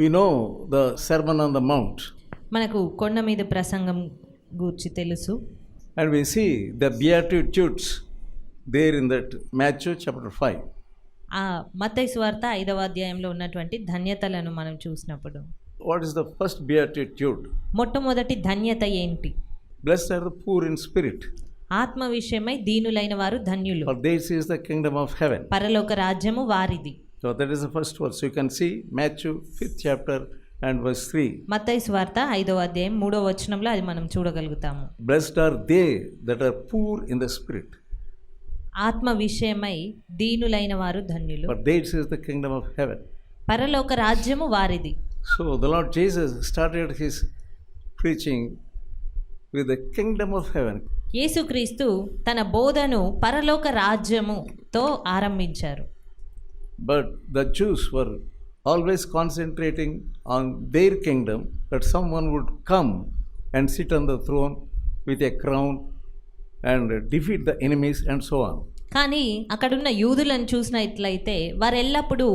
We know the sermon on the mount మనకు కొండ మీద ప్రసంగం గురించి తెలుసు. And we see the beatitudes there in that Matthew chapter five ఆ మతై స్వార్త ఐదవ అధ్యాయంలో ఉన్నటువంటి ధన్యతలను మనం చూసినప్పుడు. What is the first beatitude మొట్టమొదటి ధన్యత ఏంటి? Bless are the poor in spirit ఆత్మ విషయమై దీనులైన వారు ధన్యులు. This is the kingdom of heaven పరలోక రాజ్యము వారిది. So that is the first verse you can see Matthew fifth chapter and verse three మత్తై స్వార్త ఐదవ అధ్యాయం మూడవ వచనంలో అది మనం చూడగలుగుతాము. Blessed are they that are poor in the spirit ఆత్మ విషయమై దీనులైన వారు ధన్యులు. That's is the kingdom of heaven పరలోక రాజ్యము వారిది. So the lot Jesus started his preaching with the kingdom of heaven యేసుక్రీస్తు తన బోధను పరలోక రాజ్యముతో ఆరంభించారు. But the Jews were always concentrating on their kingdom, that someone would come and sit on the throne with a crown and defeat the enemies and so on. కానీ అక్కడున్న యూదులను చూసినట్లయితే వారు ఎల్లప్పుడూ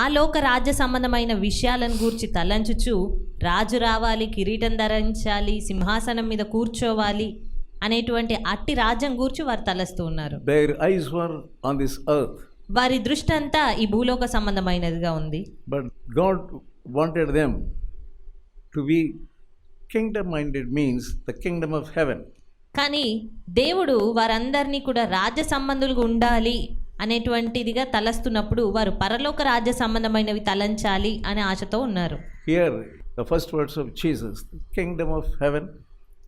ఆ లోక రాజ్య సంబంధమైన విషయాలను గూర్చి తలంచుచు రాజు రావాలి కిరీటం ధరించాలి సింహాసనం మీద కూర్చోవాలి అనేటువంటి అట్టి రాజ్యం గూర్చి వారు తలస్తూ ఉన్నారు Their eyes were on this earth, వారి దృష్టి అంతా ఈ భూలోక సంబంధమైనదిగా ఉంది. But God wanted them to be kingdom minded means the kingdom of heaven కానీ దేవుడు వారందరినీ కూడా రాజ్య సంబంధులు ఉండాలి అనేటువంటిదిగా తలస్తున్నప్పుడు వారు పరలోక రాజ్య సంబంధమైనవి తలంచాలి అనే ఆశతో ఉన్నారు. Here the first words of Jesus kingdom of heaven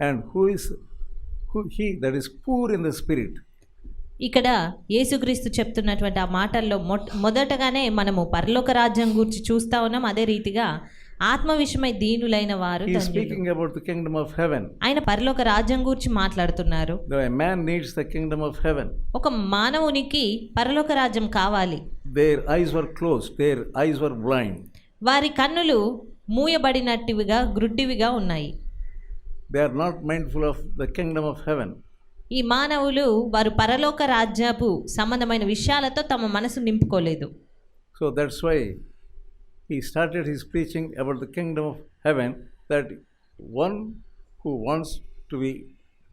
and who is who he that is poor in the spirit ఇక్కడ యేసుక్రీస్తు చెప్తున్నటువంటి ఆ మాటల్లో మొ మొదటగానే మనము పరలోక రాజ్యం గురించి చూస్తా ఉన్నాం. అదే రీతిగా ఆత్మ విషయమై దీనులైన వారు ద కింగ్డమ్ ఆఫ్ హెవెన్ ఆయన పరలోక రాజ్యం గురించి మాట్లాడుతున్నారు. Man needs the kingdom of heaven ఒక మానవునికి పరలోక రాజ్యం కావాలి. Their eyes were close their eyes were blind వారి కన్నులు మూయబడినట్టువిగా గ్రుడ్డివిగా ఉన్నాయి. They are not mindful of the kingdom of heaven ఈ మానవులు వారు పరలోక రాజ్యపు సంబంధమైన విషయాలతో తమ మనసు నింపుకోలేదు. So that's why he started his teaching about the kingdom of heaven that one who wants to be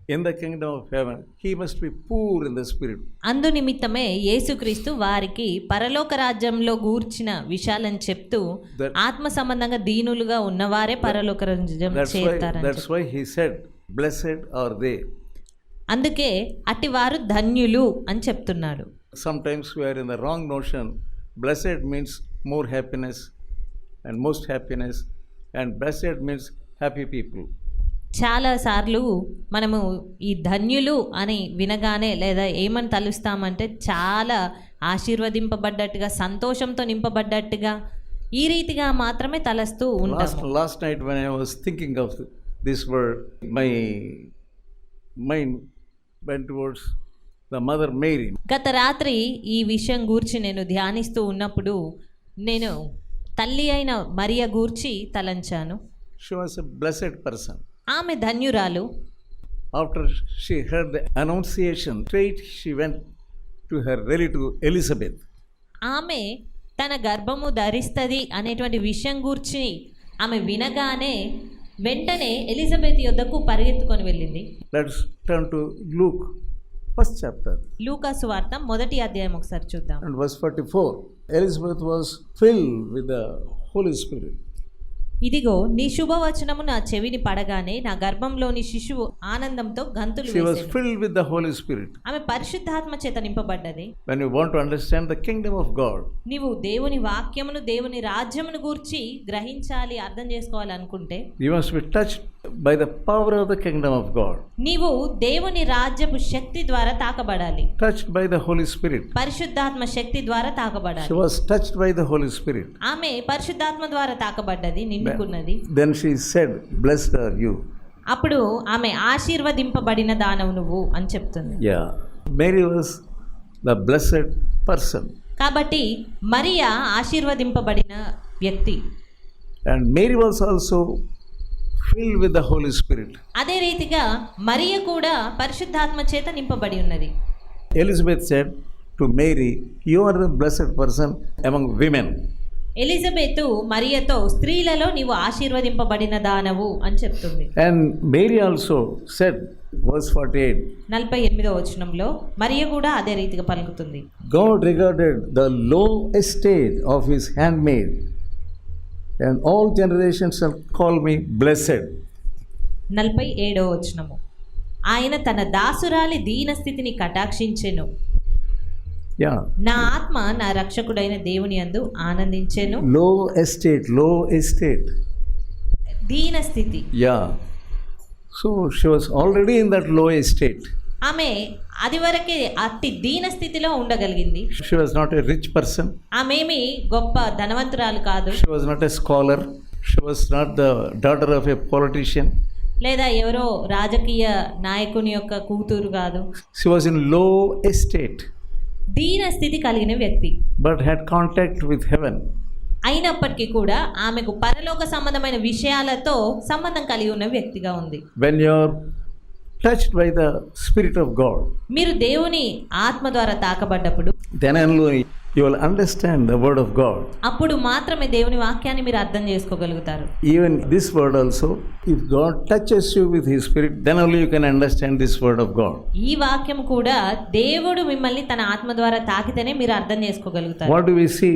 in the kingdom of heaven he must be poor in the spirit అందు నిమిత్తమే యేసుక్రీస్తు వారికి పరలోక రాజ్యంలో గూర్చిన విషయాలను చెప్తూ ఆత్మ సంబంధంగా దీనులుగా ఉన్నవారే పరలోక రాజ్యం చేస్తారు that's why he said blessed are they అందుకే అట్టివారు ధన్యులు అని చెప్తున్నాడు sometimes we're in the wrong notion blessed means more happiness and most happiness and blessed means happy people చాలా సార్లు మనము ఈ ధన్యులు అని వినగానే లేదా ఏమని తలుస్తామంటే చాలా ఆశీర్వదింపబడ్డట్టుగా సంతోషంతో నింపబడ్డట్టుగా ఈ రీతిగా మాత్రమే తలస్తూ ఉంటాం last night when I was thinking of this word my mind went towards the mother Mary గత రాత్రి ఈ విషయం గూర్చి నేను ధ్యానిస్తూ ఉన్నప్పుడు నేను తల్లి అయిన మరియ గూర్చి తలంచాను. She was a blessed person ఆమె ధన్యురాలు. After she her the annunciation straight she went to her relative Elizabeth ఆమె తన గర్భము ధరిస్తుంది అనేటువంటి విషయం గూర్చి ఆమె వినగానే వెంటనే ఎలిజబెత్ యొద్దకు పరిగెత్తుకొని వెళ్ళింది. Turn to Luke first chapter లూకా వార్త మొదటి అధ్యాయం ఒకసారి చూద్దాం. And verse forty four Elizabeth was fill with the holy spirit ఇదిగో నీ శుభవచనము నా చెవిని పడగానే నా గర్భంలోని శిశువు ఆనందంతో గంతులు was వేసెను filled with the Holy Spirit. ఆమె పరిశుద్ధాత్మ చేత నింపబడ్డది When you want to understand the kingdom of God, నీవు దేవుని వాక్యమును దేవుని రాజ్యమును గూర్చి గ్రహించాలి అర్థం చేసుకోవాలి అనుకుంటే you must be touched by the power of the kingdom of God, నీవు దేవుని రాజ్యపు శక్తి ద్వారా తాకబడాలి touched by the Holy Spirit. పరిశుద్ధాత్మ శక్తి ద్వారా She తాకబడాలి was touched by the Holy Spirit. ఆమె పరిశుద్ధాత్మ ద్వారా తాకబడ్డది పెట్టుకున్నది then she said bless you అప్పుడు ఆమె ఆశీర్వదింపబడిన దానవు నువ్వు అని చెప్తుంది. Mary was the blessed person కాబట్టి మరియా ఆశీర్వదింపబడిన వ్యక్తి. And Mary was also fill with the holy spirit అదే రీతిగా మరియ కూడా పరిశుద్ధాత్మ చేత నింపబడి ఉన్నది. Elizabeth said to Mary you are the blessed person among women Elizabeth మరియతో స్త్రీలలో నీవు ఆశీర్వదింపబడిన దానవు అని చెప్తుంది. And Mary also said verse forty eight నలభై ఎనిమిదో వచనంలో మరియ కూడా అదే రీతిగా పలుకుతుంది. God regarded the low estate of his handmaid and all generations call me blessed నలభై ఏడో వచనము. ఆయన తన దాసురాలి దీన స్థితిని కటాక్షించెను. యా. నా ఆత్మ నా రక్షకుడైన దేవుని అందు ఆనందించాను. లో ఎస్టేట్లో ఎస్టేట్. దీన స్థితి. Yeah. So she was already in దట్లో estate ఆమె అది వరకే అతి దీన స్థితిలో ఉండగలిగింది. She was not a rich person ఆమెమి గొప్ప ధనవంతురాలు కాదు. She was not a scholar she was not the daughter of a politician లేదా ఎవరో రాజకీయ నాయకుని యొక్క కూతురు కాదు. షీ వాస్ ఇన్లో ఎస్టేట్ దీన స్థితి కలిగిన వ్యక్తి but had contact with heaven. అయినప్పటికీ కూడా ఆమెకు పరలోక సంబంధమైన విషయాలతో సంబంధం కలిగి ఉన్న వ్యక్తిగా ఉంది When you're touched by the Spirit of God, మీరు దేవుని ఆత్మ ద్వారా తాకబడ్డప్పుడు then only you will understand the Word of God. అప్పుడు మాత్రమే దేవుని వాక్యాన్ని మీరు అర్థం చేసుకోగలుగుతారు Even this word also, if God touches you with His Spirit, then only you can understand this Word of God. ఈ వాక్యం కూడా దేవుడు మిమ్మల్ని తన ఆత్మ ద్వారా తాకితేనే మీరు అర్థం చేసుకోగలుగుతారు What do we see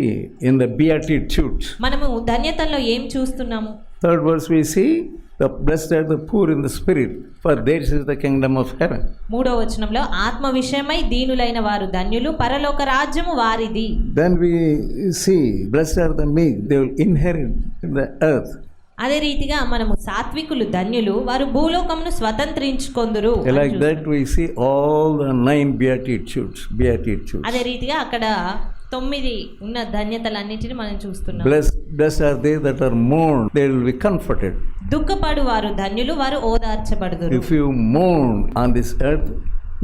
in the Beatitudes? మనము ధన్యతల్లో ఏం చూస్తున్నాము Third verse we see, the blessed are the poor in the spirit, for theirs is the kingdom of heaven. మూడో వచనంలో ఆత్మ విషయమై దీనులైన వారు ధన్యులు పరలోక రాజ్యము వారిది Then we see, blessed are the meek, they will inherit the earth. అదే రీతిగా మనము సాత్వికులు ధన్యులు వారు భూలోకమును స్వతంత్రించుకొందురు చూస్తాం. that, we see all the nine beatitudes. Beatitudes. అదే రీతిగా అక్కడ తొమ్మిది ఉన్న ధన్యతలన్నిటిని మనం చూస్తున్నాం Blessed, blessed are they that are mourned; they will be comforted. దుఃఖపడు వారు ధన్యులు వారు ఓదార్చబడదు if you moon on this earth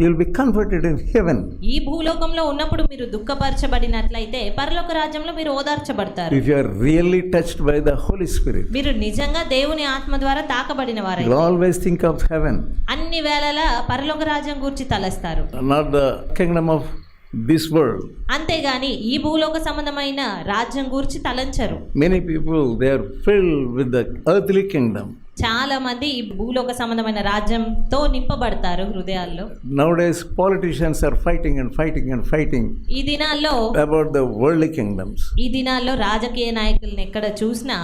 you'll be comforted in heaven ఈ భూలోకంలో ఉన్నప్పుడు మీరు దుఃఖపరచబడినట్లయితే పరలోక రాజ్యంలో మీరు ఓదార్చబడతారు. If you are really touched by the holy spirit మీరు నిజంగా దేవుని ఆత్మ ద్వారా తాకబడిన వారై you always think of heaven అన్ని వేళల పరలోక రాజ్యం గురించి తలస్తారు. Not the kingdom of this world. అంతేగాని ఈ భూలోక సంబంధమైన రాజ్యం గురించి తలంచరు Many people they are filled with the earthly kingdom. చాలా మంది ఈ భూలోక సంబంధమైన రాజ్యంతో నింపబడతారు హృదయాల్లో Nowadays, politicians are fighting and fighting and fighting ఈ దినాల్లో about the worldly kingdoms. ఈ దినాల్లో రాజకీయ నాయకులను ఎక్కడ చూసినా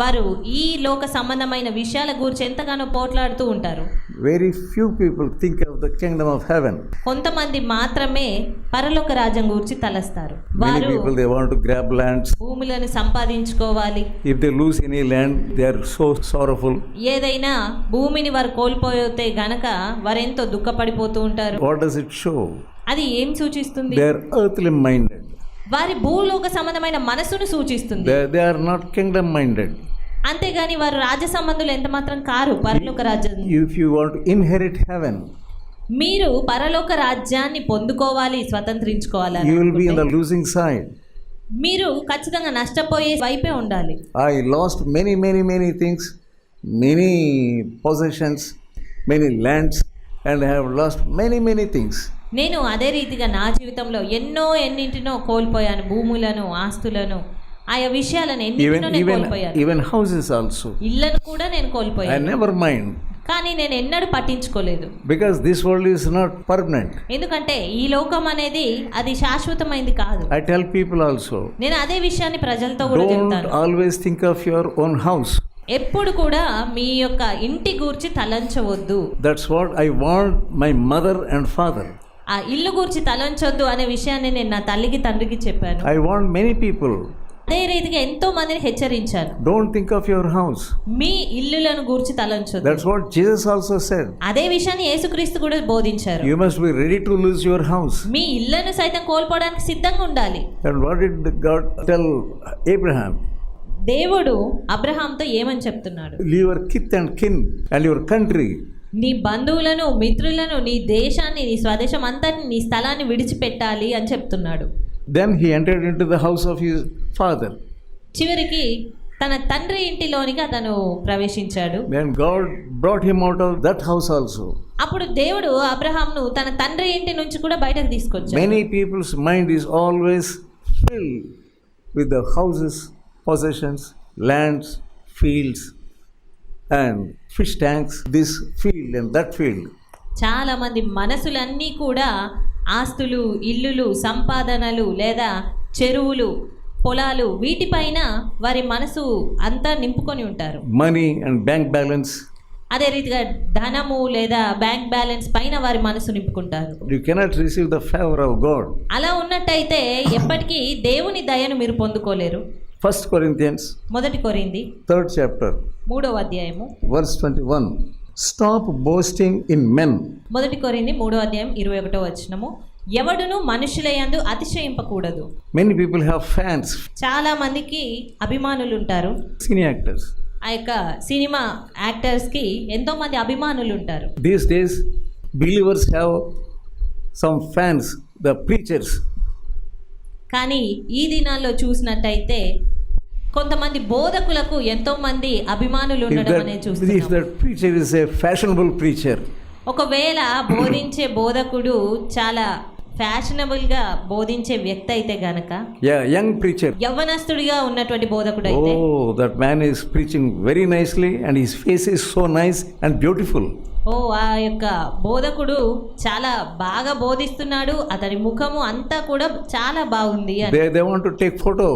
వారు ఈ లోక సంబంధమైన విషయాల గురించి ఎంతగానో పోట్లాడుతూ ఉంటారు. Very few people think of the kingdom of heaven కొంతమంది మాత్రమే పరలోక రాజ్యం గురించి తలస్తారు. వారు people they want to grab lands భూములను సంపాదించుకోవాలి. If they lose any land they are so sorrowful ఏదైనా భూమిని వారు కోల్పోయితే గనక వారు ఎంతో దుఃఖపడిపోతూ ఉంటారు. వాట్ డస్ ఇట్ షో అది ఏం సూచిస్తుంది? దే ఆర్ ఎర్త్లీ మైండెడ్ వారి భూలోక సంబంధమైన మనసును సూచిస్తుంది. They are not kingdom minded అంతేగాని వారు రాజ్య సంబంధులు ఎంత మాత్రం కారు పరలోక రాజ్యం. If you want inherit heaven మీరు పరలోక రాజ్యాన్ని పొందుకోవాలి స్వతంత్రించుకోవాలి you will the losing side మీరు ఖచ్చితంగా నష్టపోయే వైపే ఉండాలి. I lost many many many things many positions many lands and I have lost many many things నేను అదే రీతిగా నా జీవితంలో ఎన్నో ఎన్నింటినో కోల్పోయాను భూములను ఆస్తులను ఆయా విషయాలను ఎన్నింటినో నేను even, కోల్పోయాను even houses also. ఇళ్ళను కూడా నేను కోల్పోయాను never mind కానీ నేను ఎన్నడూ పట్టించుకోలేదు because this world is not permanent. ఎందుకంటే ఈ లోకం అనేది అది శాశ్వతమైంది కాదు I tell people also నేను అదే విషయాన్ని ప్రజలతో కూడా చెప్తాను always think of your own house. ఎప్పుడు కూడా మీ యొక్క ఇంటి గురించి తలంచవద్దు That's what I want my mother and father. ఆ ఇల్లు గురించి తలంచొద్దు అనే విషయాన్ని నేను నా తల్లికి తండ్రికి చెప్పాను. ఐ వాంట్ మెనీ పీపుల్ అదే రీతిగా ఎంతో మందిని హెచ్చరించారు don't think of your house మీ ఇల్లులను గురించి తలంచొద్దు. That's what Jesus also said అదే విషయాన్ని యేసుక్రీస్తు కూడా బోధించారు. You must be ready to lose your house మీ ఇల్లును సైతం కోల్పోవడానికి సిద్ధంగా ఉండాలి. And what did God tell Abraham దేవుడు అబ్రహాంతో ఏమని చెప్తున్నాడు? Leave your kith and kin and your country నీ బంధువులను మిత్రులను నీ దేశాన్ని నీ స్వదేశం అంతా నీ స్థలాన్ని విడిచిపెట్టాలి అని చెప్తున్నాడు. Then he entered into the house of his father చివరికి తన తండ్రి ఇంటిలోనికి అతను ప్రవేశించాడు. Then God brought him out of that house also అప్పుడు దేవుడు అబ్రహాం తన తండ్రి ఇంటి నుంచి కూడా బయటకు తీసుకొచ్చాడు. Many people's mind is always fill with the houses positions lands fields and fish tanks, this field and that field. చాలా మంది మనసులన్నీ కూడా ఆస్తులు ఇల్లులు సంపాదనలు లేదా చెరువులు పొలాలు వీటిపైన వారి మనసు అంతా నింపుకొని ఉంటారు money and bank balance. అదే రీతిగా ధనము లేదా బ్యాంక్ బ్యాలెన్స్ పైన వారి మనసు నింపుకుంటారు You cannot receive the favor of God. అలా ఉన్నట్టయితే ఎప్పటికీ దేవుని దయను మీరు పొందుకోలేరు ఫస్ట్ కొరింతియన్స్ మొదటి కొరింది థర్డ్ చాప్టర్ మూడవ అధ్యాయము. Verse twenty one stop boasting in men మొదటి కొరింది మూడవ అధ్యాయం ఇరవై ఒకటో వచ్చినము ఎవడును మనుషులయందు అతిశయింపకూడదు. మెనీ పీపుల్ హ్యావ్ ఫ్యాన్స్ చాలా మందికి అభిమానులు ఉంటారు సినీ యాక్టర్స్ ఆ యొక్క సినిమా యాక్టర్స్కి ఎంతో మంది అభిమానులు ఉంటారు these days believers have some fans the preachers కానీ ఈ దినాల్లో చూసినట్టయితే కొంతమంది బోధకులకు ఎంతో మంది అభిమానులు ఉండడం ఒకవేళ బోధించే బోధకుడు చాలా ఫ్యాషనబుల్గా బోధించే వ్యక్తి అయితే గనక యంగ్ ప్రీచర్ యవ్వనస్తుడిగా ఉన్నటువంటి బోధకుడు అయితే that man is preaching very nicely and his face is so nice and beautiful ఓ ఆ యొక్క బోధకుడు చాలా బాగా బోధిస్తున్నాడు. అతని ముఖము అంతా కూడా చాలా బాగుంది టు టేక్ ఫోటో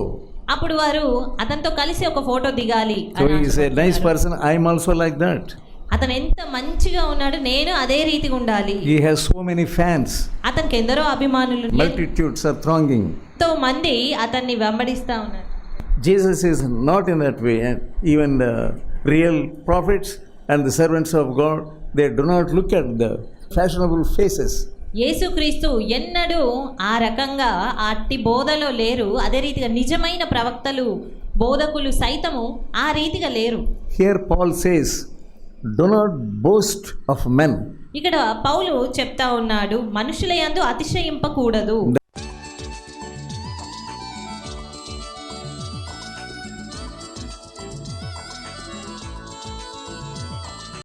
అప్పుడు వారు అతనితో కలిసి ఒక ఫోటో దిగాలి nice person I'm also like that అతను ఎంత మంచిగా ఉన్నాడు నేను అదే రీతిగా ఉండాలి. He has so many fans అతనికి ఎందరో అభిమానులు మల్టిట్యూడ్స్ ఆర్ థ్రాంగింగ్తో మంది అతన్ని వెంబడిస్తా ఉన్నారు. Jesus is not in that way even the real prophets and the servants of God they do not look at the fashionable faces. యేసుక్రీస్తు ఎన్నడూ ఆ రకంగా అట్టి బోధలో లేరు అదే రీతిగా నిజమైన ప్రవక్తలు బోధకులు సైతము ఆ రీతిగా లేరు Here Paul says, Do not boast of men. ఇక్కడ పౌలు చెప్తా ఉన్నాడు మనుషుల యందు అతిశయింపకూడదు